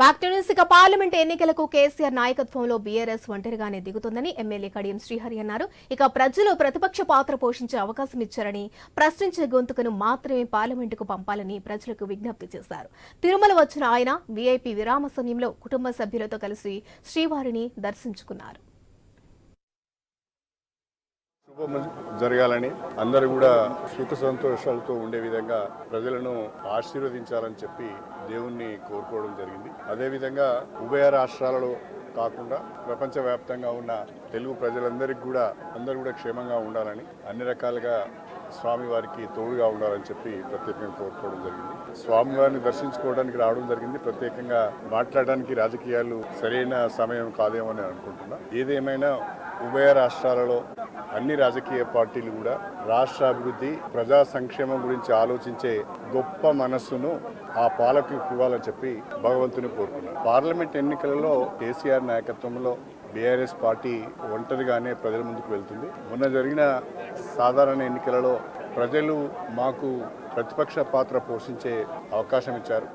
Back to news ఇక parliament ఎన్నికలకు కేసీఆర్ నాయకత్వంలో బీఆర్ఎస్ ఒంటరిగానే దిగుతుందని ఎమ్మెల్యే కడియం శ్రీహరి అన్నారు. ఇక ప్రజలు ప్రతిపక్ష పాత్ర పోషించే అవకాశం ఇచ్చారని ప్రశ్నించే గొంతుకను మాత్రమే పార్లమెంటుకు పంపాలని ప్రజలకు విజ్ఞప్తి చేశారు. తిరుమల వచ్చిన ఆయన వీఐపీ విరామ సమయంలో కుటుంబ సభ్యులతో కలిసి శ్రీవారిని దర్శించుకున్నారు. శుభం జరగాలని అందరూ కూడా సుఖ సంతోషాలతో ఉండే విధంగా ప్రజలను ఆశీర్వదించాలని చెప్పి దేవుణ్ణి కోరుకోవడం జరిగింది. అదేవిధంగా ఉభయ రాష్ట్రాలలో కాకుండా ప్రపంచవ్యాప్తంగా ఉన్న తెలుగు ప్రజలందరికీ కూడా అందరూ కూడా క్షేమంగా ఉండాలని అన్ని రకాలుగా స్వామివారికి తోడుగా ఉండాలని చెప్పి ప్రత్యేకంగా కోరుకోవడం జరిగింది. స్వామివారిని దర్శించుకోవడానికి రావడం జరిగింది. ప్రత్యేకంగా మాట్లాడడానికి రాజకీయాలు సరైన సమయం కాదేమో అనుకుంటున్నా. ఏదేమైనా ఉభయ రాష్ట్రాలలో అన్ని రాజకీయ పార్టీలు కూడా రాష్ట్ర అభివృద్ధి ప్రజా సంక్షేమం గురించి ఆలోచించే గొప్ప మనస్సును ఆ పాలకులకు ఇవ్వాలని చెప్పి భగవంతుని కోరుకున్నారు పార్లమెంట్ ఎన్నికలలో కేసీఆర్ నాయకత్వంలో బీఆర్ఎస్ పార్టీ ఒంటరిగానే ప్రజల ముందుకు వెళ్తుంది. మొన్న జరిగిన సాధారణ ఎన్నికలలో ప్రజలు మాకు ప్రతిపక్ష పాత్ర పోషించే అవకాశం ఇచ్చారు.